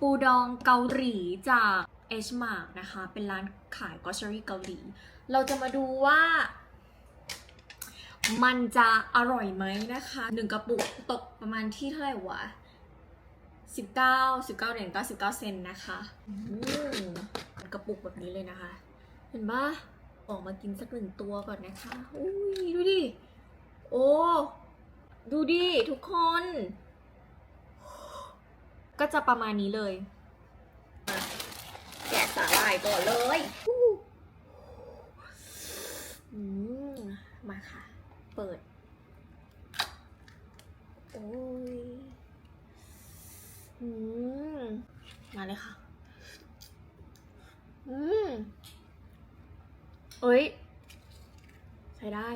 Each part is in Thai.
ปูดองเกาหลีจากเอชมาร์กนะคะ เป็นร้านขายกอชรี่เกาหลี เราจะมาดูว่า มันจะอร่อยไหมนะคะหนึ่งกระปุกตกประมาณที่เท่าไหร่วะสิบเก้าสิบเก้าเหรียญเก้าสิบเก้าเซนนะคะอืมกระปุกแบบนี้เลยนะคะ เห็นปะออกมากินสักหนึ่งตัวก่อนนะคะ อุ้ยดูดิ โอ้ ดูดิ ทุกคน ก็จะประมาณนี้เลย แกะสาหร่ายก่อนเลยมาค่ะ เปิด โอ้ยอืมมาเลยค่ะ อืมเอ้ย ใช้ได้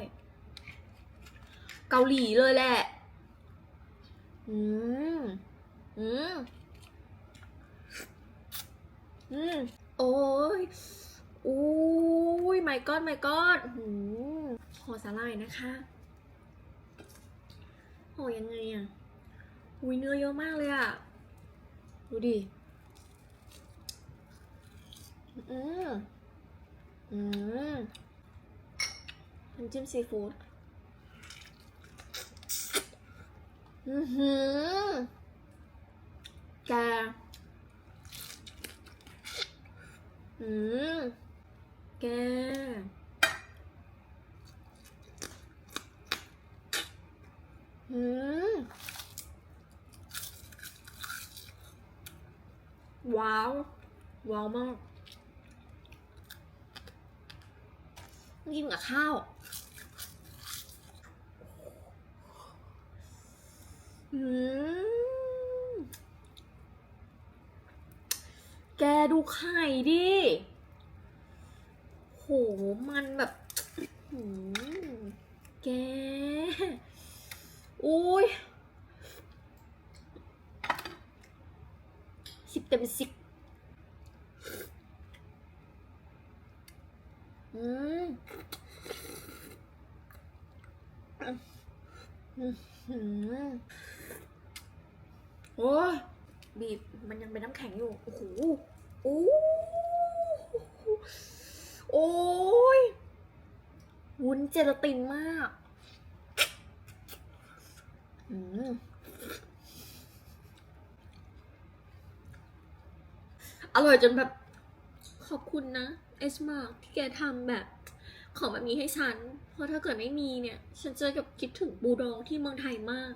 เกาหลีเลยแหละ อืม อืม อืม โอ้ยอุ้ยไม่กอดไม่กอดหืมห่อสาหร่ายนะคะหอยังไงอะอุ้ยเนื้อเยอะมากเลยอะ ดูดิ อืม อืมน้ำจิ้มซีฟู้ด อือหือ แกอืมแกอืมว้าว ว้าวมากกินกับข้าว อืม แกดูไข่ดิ โห มันแบบหืมแก อุ้ยสิบเต็มสิบอืมอืมอืมโอ้ย บีบมันยังเป็นน้ำแข็งอยู่ โอ้โหโอ้โอ้ยวุ้นเจลาตินมากอืมอร่อยจนแบบ ขอบคุณนะ เอสมาที่แกทำแบบ ของแบบนี้ให้ฉัน เพราะถ้าเกิดไม่มีเนี่ย ฉันจะกับคิดถึงบูดองที่เมืองไทยมาก